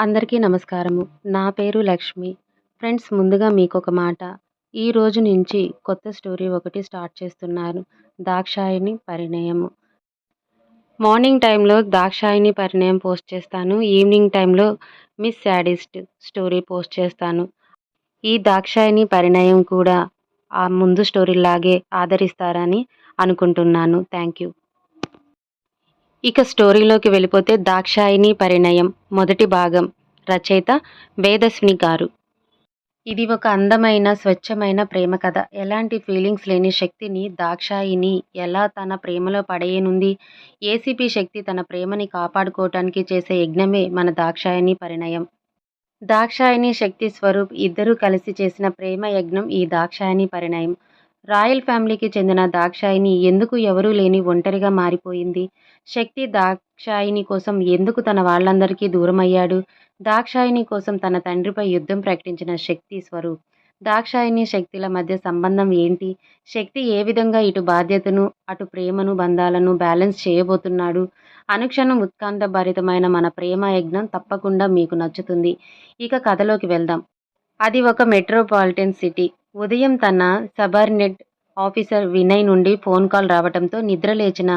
అందరికీ నమస్కారము. నా పేరు లక్ష్మి. ఫ్రెండ్స్ ముందుగా మీకు ఒక మాట. ఈ రోజు నుంచి కొత్త స్టోరీ ఒకటి స్టార్ట్ చేస్తున్నాను. దాక్షాయిని పరిణయము. మార్నింగ్ టైంలో దాక్షాయిని పరిణయం పోస్ట్ చేస్తాను. ఈవినింగ్ టైంలో మిస్ శాడిస్ట్ స్టోరీ పోస్ట్ చేస్తాను. ఈ దాక్షాయిని పరిణయం కూడా ఆ ముందు స్టోరీలాగే ఆదరిస్తారని అనుకుంటున్నాను. Thank you. ఇక స్టోరీలోకి వెళ్ళిపోతే దాక్షాయిని పరిణయం మొదటి భాగం. రచయిత వేదస్విని గారు. ఇది ఒక అందమైన స్వచ్ఛమైన ప్రేమ కథ. ఎలాంటి ఫీలింగ్స్ లేని శక్తిని దాక్షాయిని ఎలా తన ప్రేమలో పడేయనుంది? ఏసీపీ శక్తి తన ప్రేమని కాపాడుకోవటానికి చేసే యజ్ఞమే మన దాక్షాయిని పరిణయం. దాక్షాయిని శక్తి స్వరూప్ ఇద్దరూ కలిసి చేసిన ప్రేమ యజ్ఞం ఈ దాక్షాయిని పరిణయం. రాయల్ ఫ్యామిలీకి చెందిన దాక్షాయిని ఎందుకు ఎవరూ లేని ఒంటరిగా మారిపోయింది? శక్తి దాక్షాయిని కోసం ఎందుకు తన వాళ్ళందరికీ దూరమయ్యాడు? దాక్షాయిని కోసం తన తండ్రిపై యుద్ధం ప్రకటించిన శక్తి స్వరూప్. దాక్షాయిని శక్తిల మధ్య సంబంధం ఏంటి? శక్తి ఏ విధంగా ఇటు బాధ్యతను అటు ప్రేమను బంధాలను బ్యాలెన్స్ చేయబోతున్నాడు? అనుక్షణం ఉత్కంఠభరితమైన మన ప్రేమ యజ్ఞం తప్పకుండా మీకు నచ్చుతుంది. ఇక కథలోకి వెళ్దాం. అది ఒక మెట్రోపాలిటన్ సిటీ. ఉదయం తన సబర్నెట్ ఆఫీసర్ వినయ్ నుండి ఫోన్ కాల్ రావడంతో నిద్ర లేచిన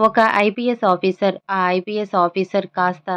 ఒక ఐపీఎస్ ఆఫీసర్ ఆ ఐపీఎస్ ఆఫీసర్ కాస్త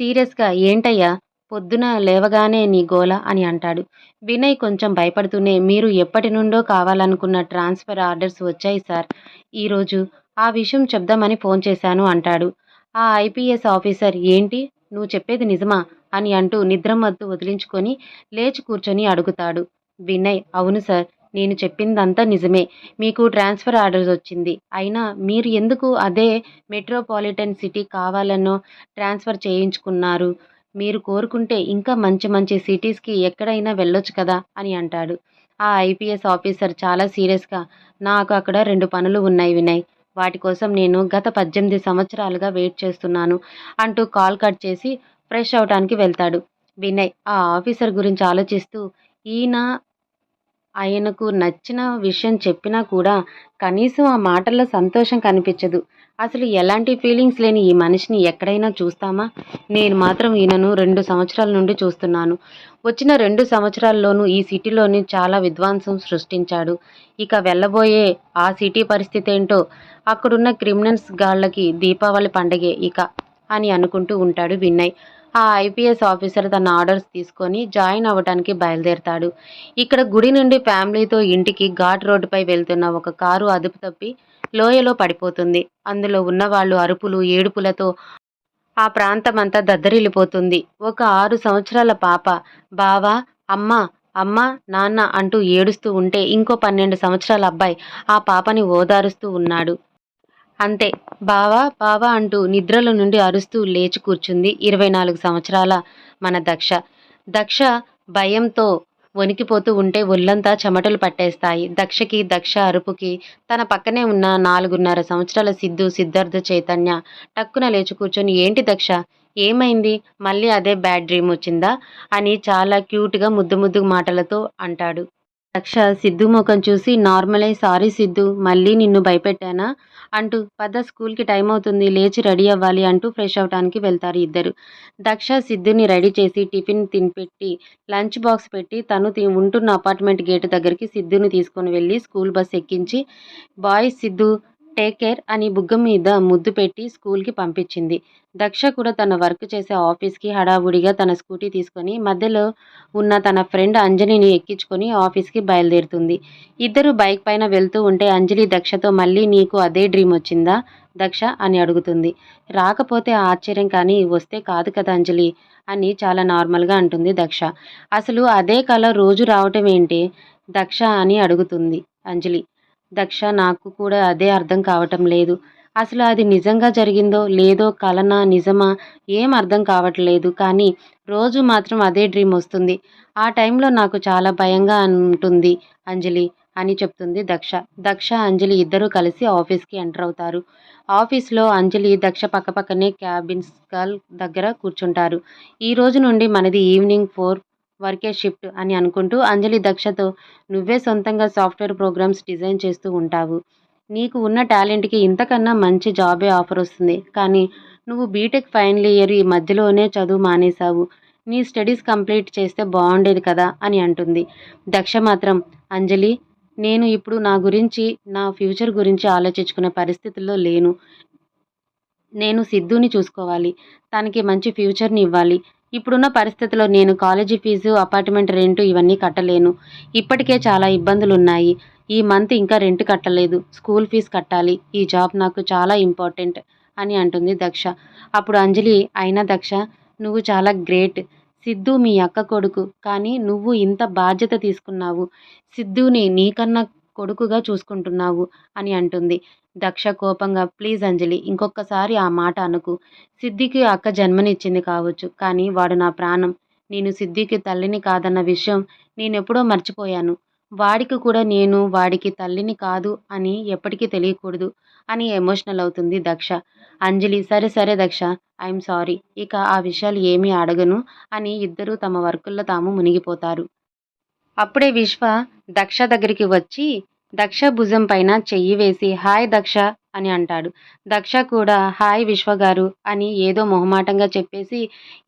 సీరియస్గా ఏంటయ్యా పొద్దున లేవగానే నీ గోల అని అంటాడు. వినయ్ కొంచెం భయపడుతూనే మీరు ఎప్పటి నుండో కావాలనుకున్న ట్రాన్స్ఫర్ ఆర్డర్స్ వచ్చాయి సార్. ఈరోజు ఆ విషయం చెప్దామని ఫోన్ చేశాను అంటాడు. ఆ ఐపీఎస్ ఆఫీసర్ ఏంటి? నువ్వు చెప్పేది నిజమా? అని అంటూ నిద్రమత్తు వదిలించుకొని లేచి కూర్చొని అడుగుతాడు. వినయ్ అవును సార్ నేను చెప్పిందంతా నిజమే. మీకు ట్రాన్స్ఫర్ ఆర్డర్స్ వచ్చింది. అయినా మీరు ఎందుకు అదే మెట్రోపాలిటన్ సిటీ కావాలనో ట్రాన్స్ఫర్ చేయించుకున్నారు? మీరు కోరుకుంటే ఇంకా మంచి మంచి సిటీస్కి ఎక్కడైనా వెళ్ళొచ్చు కదా? అని అంటాడు. ఆ ఐపీఎస్ ఆఫీసర్ చాలా సీరియస్గా నాకు అక్కడ రెండు పనులు ఉన్నాయి వినయ్. వాటి కోసం నేను గత పద్దెనిమిది సంవత్సరాలుగా వెయిట్ చేస్తున్నాను అంటూ కాల్ కట్ చేసి ఫ్రెష్ అవటానికి వెళ్తాడు. వినయ్ ఆ ఆఫీసర్ గురించి ఆలోచిస్తూ ఈయన ఆయనకు నచ్చిన విషయం చెప్పినా కూడా కనీసం ఆ మాటల్లో సంతోషం కనిపించదు. అసలు ఎలాంటి ఫీలింగ్స్ లేని ఈ మనిషిని ఎక్కడైనా చూస్తామా? నేను మాత్రం ఈయనను రెండు సంవత్సరాల నుండి చూస్తున్నాను. వచ్చిన రెండు సంవత్సరాల్లోనూ ఈ సిటీలోని చాలా విధ్వంసం సృష్టించాడు. ఇక వెళ్ళబోయే ఆ సిటీ పరిస్థితి ఏంటో అక్కడున్న క్రిమినల్స్ గాళ్ళకి దీపావళి పండగే ఇక అని అనుకుంటూ ఉంటాడు వినయ్. ఆ ఐపీఎస్ ఆఫీసర్ తన ఆర్డర్స్ తీసుకొని జాయిన్ అవ్వడానికి బయలుదేరతాడు. ఇక్కడ గుడి నుండి ఫ్యామిలీతో ఇంటికి ఘాట్ రోడ్డుపై వెళ్తున్న ఒక కారు అదుపు తప్పి లోయలో పడిపోతుంది. అందులో ఉన్న వాళ్ళు అరుపులు ఏడుపులతో ఆ ప్రాంతమంతా దద్దరిల్లిపోతుంది. ఒక ఆరు సంవత్సరాల పాప బావా అమ్మ అమ్మ నాన్న అంటూ ఏడుస్తూ ఉంటే ఇంకో పన్నెండు సంవత్సరాల అబ్బాయి ఆ పాపని ఓదారుస్తూ ఉన్నాడు. అంతే. బావా బావా అంటూ నిద్రలో నుండి అరుస్తూ లేచి కూర్చుంది ఇరవై నాలుగు సంవత్సరాల మన దక్ష. దక్ష భయంతో వణికిపోతూ ఉంటే ఒళ్ళంతా చెమటలు పట్టేస్తాయి. దక్షకి దక్ష అరుపుకి తన పక్కనే ఉన్న నాలుగున్నర సంవత్సరాల సిద్ధు సిద్ధార్థ చైతన్య టక్కున లేచి కూర్చొని ఏంటి దక్ష? ఏమైంది? మళ్ళీ అదే బ్యాడ్ డ్రీమ్ వచ్చిందా? అని చాలా క్యూట్గా ముద్దు ముద్దు మాటలతో అంటాడు. దక్ష సిద్ధు ముఖం చూసి నార్మలై సారీ సిద్ధు మళ్ళీ నిన్ను భయపెట్టానా? అంటూ పద స్కూల్కి టైం అవుతుంది లేచి రెడీ అవ్వాలి అంటూ ఫ్రెష్ అవడానికి వెళ్తారు ఇద్దరు. దక్ష సిద్ధుని రెడీ చేసి టిఫిన్ తినిపెట్టి లంచ్ బాక్స్ పెట్టి తను తి- ఉంటున్న అపార్ట్మెంట్ గేట్ దగ్గరికి సిద్ధుని తీసుకొని వెళ్ళి స్కూల్ బస్ ఎక్కించి బాయ్స్ సిద్ధు టేక్ కేర్ అని బుగ్గ మీద ముద్దు పెట్టి స్కూల్కి పంపించింది. దక్ష కూడా తన వర్క్ చేసే ఆఫీస్కి హడావుడిగా తన స్కూటీ తీసుకొని మధ్యలో ఉన్న తన ఫ్రెండ్ అంజలిని ఎక్కించుకొని ఆఫీస్కి బయలుదేరుతుంది. ఇద్దరు బైక్ పైన వెళ్తూ ఉంటే అంజలి దక్షతో మళ్ళీ నీకు అదే డ్రీమ్ వచ్చిందా? దక్ష అని అడుగుతుంది. రాకపోతే ఆశ్చర్యం కానీ వస్తే కాదు కదా అంజలి అని చాలా నార్మల్గా అంటుంది దక్ష. అసలు అదే కళ రోజు రావటం ఏంటి? దక్ష అని అడుగుతుంది అంజలి. దక్ష నాకు కూడా అదే అర్థం కావటం లేదు. అసలు అది నిజంగా జరిగిందో లేదో కలనా నిజమా ఏం అర్థం కావట్లేదు. కానీ రోజు మాత్రం అదే డ్రీమ్ వస్తుంది. ఆ టైంలో నాకు చాలా భయంగా ఉంటుంది అంజలి అని చెప్తుంది దక్ష. దక్ష అంజలి ఇద్దరూ కలిసి ఆఫీస్కి ఎంటర్ అవుతారు. ఆఫీస్లో అంజలి దక్ష పక్కపక్కనే క్యాబిన్స్ గర్ల్ దగ్గర కూర్చుంటారు. ఈ రోజు నుండి మనది ఈవినింగ్ ఫోర్ వర్కే షిఫ్ట్ అని అనుకుంటూ అంజలి దక్షతో నువ్వే సొంతంగా సాఫ్ట్వేర్ ప్రోగ్రామ్స్ డిజైన్ చేస్తూ ఉంటావు. నీకు ఉన్న టాలెంట్కి ఇంతకన్నా మంచి జాబే ఆఫర్ వస్తుంది. కానీ నువ్వు బీటెక్ ఫైనల్ ఇయర్ ఈ మధ్యలోనే చదువు మానేశావు. నీ స్టడీస్ కంప్లీట్ చేస్తే బాగుండేది కదా అని అంటుంది. దక్ష మాత్రం అంజలి నేను ఇప్పుడు నా గురించి నా ఫ్యూచర్ గురించి ఆలోచించుకునే పరిస్థితుల్లో లేను. నేను సిద్ధుని చూసుకోవాలి. తనకి మంచి ఫ్యూచర్ని ఇవ్వాలి. ఇప్పుడున్న పరిస్థితిలో నేను కాలేజీ ఫీజు అపార్ట్మెంట్ రెంటు ఇవన్నీ కట్టలేను. ఇప్పటికే చాలా ఇబ్బందులు ఉన్నాయి ఈ మంత్ ఇంకా రెంట్ కట్టలేదు. స్కూల్ ఫీజు కట్టాలి. ఈ జాబ్ నాకు చాలా ఇంపార్టెంట్ అని అంటుంది దక్ష. అప్పుడు అంజలి అయినా దక్ష నువ్వు చాలా గ్రేట్. సిద్ధు మీ అక్క కొడుకు. కానీ నువ్వు ఇంత బాధ్యత తీసుకున్నావు. సిద్ధుని నీకన్నా కొడుకుగా చూసుకుంటున్నావు అని అంటుంది. దక్ష కోపంగా ప్లీజ్ అంజలి ఇంకొకసారి ఆ మాట అనుకు. సిద్ధికి అక్క జన్మనిచ్చింది కావచ్చు కానీ వాడు నా ప్రాణం. నేను సిద్ధికి తల్లిని కాదన్న విషయం నేనెప్పుడో మర్చిపోయాను. వాడికి కూడా నేను వాడికి తల్లిని కాదు అని ఎప్పటికీ తెలియకూడదు అని ఎమోషనల్ అవుతుంది దక్ష. అంజలి సరే సరే దక్ష ఐఎమ్ సారీ. ఇక ఆ విషయాలు ఏమీ అడగను అని ఇద్దరూ తమ వర్కుల్లో తాము మునిగిపోతారు. అప్పుడే విశ్వ దక్ష దగ్గరికి వచ్చి దక్ష భుజం పైన చెయ్యి వేసి హాయ్ దక్ష అని అంటాడు. దక్ష కూడా హాయ్ విశ్వ గారు అని ఏదో మొహమాటంగా చెప్పేసి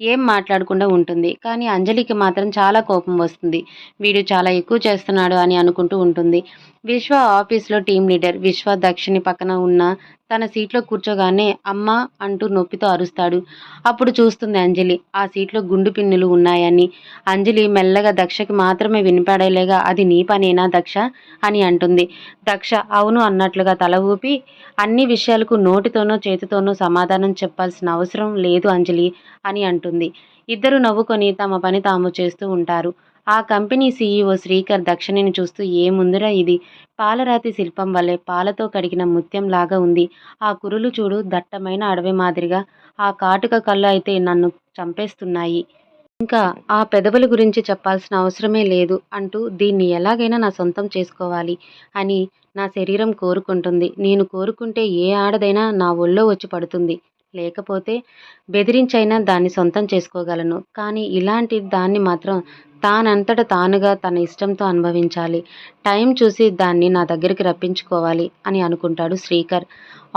ఏం మాట్లాడకుండా ఉంటుంది. కానీ అంజలికి మాత్రం చాలా కోపం వస్తుంది. వీడు చాలా ఎక్కువ చేస్తున్నాడు అని అనుకుంటూ ఉంటుంది. విశ్వ ఆఫీస్లో టీం లీడర్ విశ్వ దక్షిణి పక్కన ఉన్న తన సీట్లో కూర్చోగానే అమ్మ అంటూ నొప్పితో అరుస్తాడు. అప్పుడు చూస్తుంది అంజలి ఆ సీట్లో గుండు పిన్నులు ఉన్నాయని. అంజలి మెల్లగా దక్షకి మాత్రమే వినిపడేలేగా అది నీ పనేనా దక్ష? అని అంటుంది. దక్ష అవును అన్నట్లుగా తల ఊపి అన్ని విషయాలకు నోటితోనో చేతితోనో సమాధానం చెప్పాల్సిన అవసరం లేదు అంజలి అని అంటుంది. ఇద్దరు నవ్వుకొని తమ పని తాము చేస్తూ ఉంటారు. ఆ కంపెనీ సీఈఓ శ్రీకర్ దక్షిణిని చూస్తూ ఏముందిరా ఇది? పాలరాతి శిల్పం వల్లే పాలతో కడిగిన ముత్యం లాగా ఉంది. ఆ కురులు చూడు దట్టమైన అడవి మాదిరిగా. ఆ కాటుక కళ్ళు అయితే నన్ను చంపేస్తున్నాయి. ఇంకా ఆ పెదవుల గురించి చెప్పాల్సిన అవసరమే లేదు అంటూ దీన్ని ఎలాగైనా నా సొంతం చేసుకోవాలి అని నా శరీరం కోరుకుంటుంది. నేను కోరుకుంటే ఏ ఆడదైనా నా ఒళ్ళో వచ్చి పడుతుంది. లేకపోతే బెదిరించైనా దాన్ని సొంతం చేసుకోగలను. కానీ ఇలాంటి దాన్ని మాత్రం తానంతట తానుగా తన ఇష్టంతో అనుభవించాలి. టైం చూసి దాన్ని నా దగ్గరికి రప్పించుకోవాలి అని అనుకుంటాడు శ్రీకర్.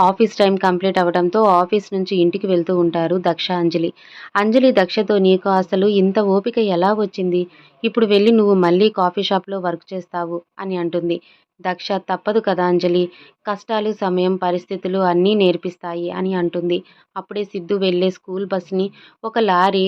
ఆఫీస్ టైం కంప్లీట్ అవ్వడంతో ఆఫీస్ నుంచి ఇంటికి వెళ్తూ ఉంటారు దక్ష అంజలి. అంజలి దక్షతో నీకు అసలు ఇంత ఓపిక ఎలా వచ్చింది? ఇప్పుడు వెళ్ళి నువ్వు మళ్ళీ కాఫీ షాప్లో వర్క్ చేస్తావు అని అంటుంది. దక్ష తప్పదు కదా అంజలి. కష్టాలు సమయం పరిస్థితులు అన్నీ నేర్పిస్తాయి అని అంటుంది. అప్పుడే సిద్ధు వెళ్ళే స్కూల్ బస్ని ఒక లారీ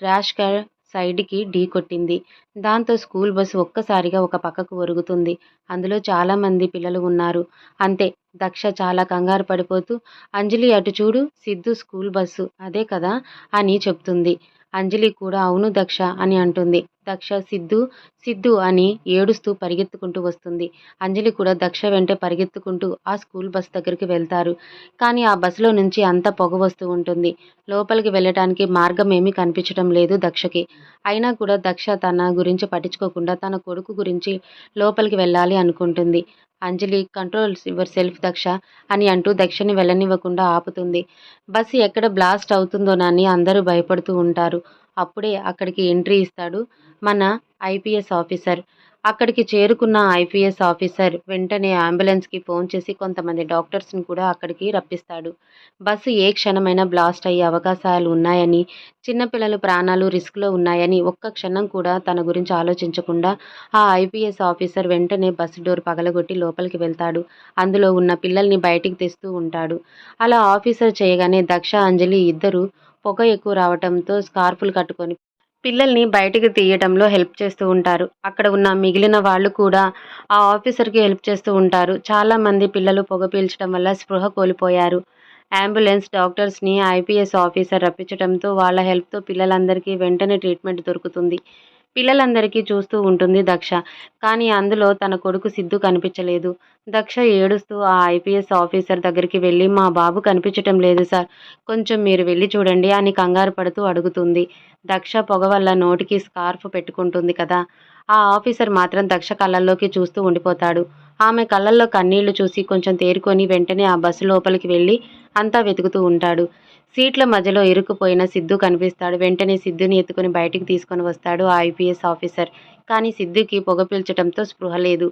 ర్యాష్గా సైడ్కి ఢీ కొట్టింది. దాంతో స్కూల్ బస్సు ఒక్కసారిగా ఒక పక్కకు ఒరుగుతుంది. అందులో చాలామంది పిల్లలు ఉన్నారు. అంతే దక్ష చాలా కంగారు పడిపోతూ అంజలి అటు చూడు సిద్ధు స్కూల్ బస్సు అదే కదా అని చెప్తుంది. అంజలి కూడా అవును దక్ష అని అంటుంది. దక్ష సిద్ధు సిద్ధు అని ఏడుస్తూ పరిగెత్తుకుంటూ వస్తుంది. అంజలి కూడా దక్ష వెంటే పరిగెత్తుకుంటూ ఆ స్కూల్ బస్ దగ్గరికి వెళ్తారు. కానీ ఆ బస్సులో నుంచి అంత పొగ వస్తూ ఉంటుంది. లోపలికి వెళ్ళటానికి మార్గం ఏమీ కనిపించడం లేదు దక్షకి. అయినా కూడా దక్ష తన గురించి పట్టించుకోకుండా తన కొడుకు గురించి లోపలికి వెళ్ళాలి అనుకుంటుంది. Anjali control yourself Daksha అని అంటూ దక్షని వెళ్ళనివ్వకుండా ఆపుతుంది. బస్సు ఎక్కడ బ్లాస్ట్ అవుతుందోనని అందరూ భయపడుతూ ఉంటారు. అప్పుడే అక్కడికి ఎంట్రీ ఇస్తాడు మన ఐపీఎస్ ఆఫీసర్. అక్కడికి చేరుకున్న ఐపీఎస్ ఆఫీసర్ వెంటనే అంబులెన్స్కి ఫోన్ చేసి కొంతమంది డాక్టర్స్ని కూడా అక్కడికి రప్పిస్తాడు. బస్సు ఏ క్షణమైనా బ్లాస్ట్ అయ్యే అవకాశాలు ఉన్నాయని చిన్నపిల్లల ప్రాణాలు రిస్క్లో ఉన్నాయని ఒక్క క్షణం కూడా తన గురించి ఆలోచించకుండా ఆ ఐపీఎస్ ఆఫీసర్ వెంటనే బస్సు డోర్ పగలగొట్టి లోపలికి వెళ్తాడు. అందులో ఉన్న పిల్లల్ని బయటికి తెస్తూ ఉంటాడు. అలా ఆఫీసర్ చేయగానే దక్ష అంజలి ఇద్దరు పొగ ఎక్కువ రావటంతో స్కార్ఫులు కట్టుకొని పిల్లల్ని బయటికి తీయటంలో హెల్ప్ చేస్తూ ఉంటారు. అక్కడ ఉన్న మిగిలిన వాళ్ళు కూడా ఆ ఆఫీసర్కి హెల్ప్ చేస్తూ ఉంటారు. చాలామంది పిల్లలు పొగ పీల్చడం వల్ల స్పృహ కోల్పోయారు. అంబులెన్స్ డాక్టర్స్ని ఐపీఎస్ ఆఫీసర్ రప్పించడంతో వాళ్ళ హెల్ప్తో పిల్లలందరికీ వెంటనే ట్రీట్మెంట్ దొరుకుతుంది. పిల్లలందరికీ చూస్తూ ఉంటుంది దక్ష. కానీ అందులో తన కొడుకు సిద్ధు కనిపించలేదు. దక్ష ఏడుస్తూ ఆ ఐపీఎస్ ఆఫీసర్ దగ్గరికి వెళ్ళి మా బాబు కనిపించటం లేదు సార్. కొంచెం మీరు వెళ్ళి చూడండి అని కంగారు పడుతూ అడుగుతుంది. దక్ష పొగ వల్ల నోటికి స్కార్ఫ్ పెట్టుకుంటుంది కదా. ఆ ఆఫీసర్ మాత్రం దక్ష కళ్ళల్లోకి చూస్తూ ఉండిపోతాడు. ఆమె కళ్ళల్లో కన్నీళ్ళు చూసి కొంచెం తేరుకొని వెంటనే ఆ బస్సు లోపలికి వెళ్ళి అంతా వెతుకుతూ ఉంటాడు. సీట్ల మధ్యలో ఇరుక్కుపోయిన సిద్ధు కనిపిస్తాడు. వెంటనే సిద్ధుని ఎత్తుకొని బయటికి తీసుకొని వస్తాడు ఆ ఐపీఎస్ ఆఫీసర్. కానీ సిద్ధుకి పొగ పీల్చడంతో స్పృహ లేదు.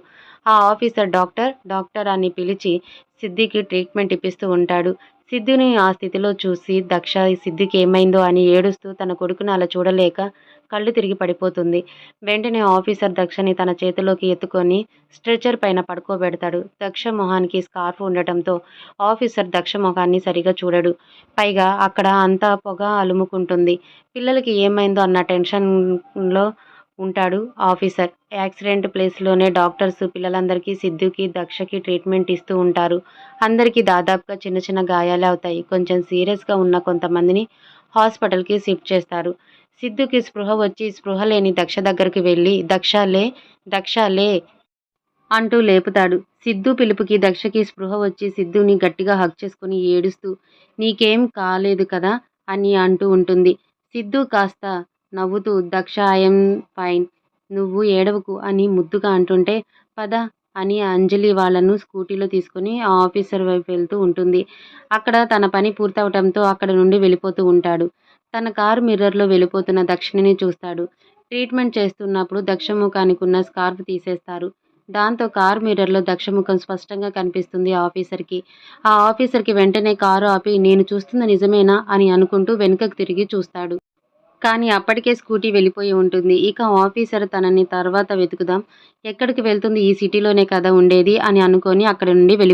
ఆ ఆఫీసర్ డాక్టర్ డాక్టర్ అని పిలిచి సిద్ధికి ట్రీట్మెంట్ ఇప్పిస్తూ ఉంటాడు. సిద్ధుని ఆ స్థితిలో చూసి దక్ష సిద్ధుకి ఏమైందో? అని ఏడుస్తూ తన కొడుకును అలా చూడలేక కళ్ళు తిరిగి పడిపోతుంది. వెంటనే ఆఫీసర్ దక్షని తన చేతిలోకి ఎత్తుకొని స్ట్రెచర్ పైన పడుకోబెడతాడు. దక్ష మొహానికి స్కార్ఫ్ ఉండటంతో ఆఫీసర్ దక్ష మొహాన్ని సరిగా చూడడు. పైగా అక్కడ అంతా పొగ అలుముకుంటుంది. పిల్లలకి ఏమైందో అన్న టెన్షన్లో ఉంటాడు. ఆఫీసర్ యాక్సిడెంట్ ప్లేస్లోనే డాక్టర్స్ పిల్లలందరికీ సిద్ధుకి దక్షకి ట్రీట్మెంట్ ఇస్తూ ఉంటారు. అందరికీ దాదాపుగా చిన్న చిన్న గాయాలే అవుతాయి. కొంచెం సీరియస్గా ఉన్న కొంతమందిని హాస్పిటల్కి షిఫ్ట్ చేస్తారు. సిద్ధుకి స్పృహ వచ్చి స్పృహ లేని దక్ష దగ్గరికి వెళ్ళి దక్ష లే దక్ష లే అంటూ లేపుతాడు. సిద్ధు పిలుపుకి దక్షకి స్పృహ వచ్చి సిద్ధుని గట్టిగా హక్ చేసుకుని ఏడుస్తూ నీకేం కాలేదు కదా అని అంటూ ఉంటుంది. సిద్ధు కాస్త నవ్వుతూ దక్ష ఐఎమ్ ఫైన్. నువ్వు ఏడవకు అని ముద్దుగా అంటుంటే పద అని అంజలి వాళ్ళను స్కూటీలో తీసుకుని ఆ ఆఫీసర్ వైపు వెళ్తూ ఉంటుంది. అక్కడ తన పని పూర్తవటంతో అక్కడ నుండి వెళ్ళిపోతూ ఉంటాడు. తన కారు మిర్రర్లో వెళ్ళిపోతున్న దక్షిణని చూస్తాడు. ట్రీట్మెంట్ చేస్తున్నప్పుడు దక్ష ముఖానికి ఉన్న స్కార్ఫ్ తీసేస్తారు. దాంతో కారు మిర్రర్లో దక్ష ముఖం స్పష్టంగా కనిపిస్తుంది ఆఫీసర్కి. ఆ ఆఫీసర్కి వెంటనే కారు ఆపి నేను చూస్తున్న నిజమేనా? అని అనుకుంటూ వెనుకకు తిరిగి చూస్తాడు. కానీ అప్పటికే స్కూటీ వెళ్ళిపోయి ఉంటుంది. ఇక ఆఫీసర్ తనని తర్వాత వెతుకుదాం. ఎక్కడికి వెళ్తుంది? ఈ సిటీలోనే కదా ఉండేది అని అనుకొని అక్కడి నుండి వెళ్ళి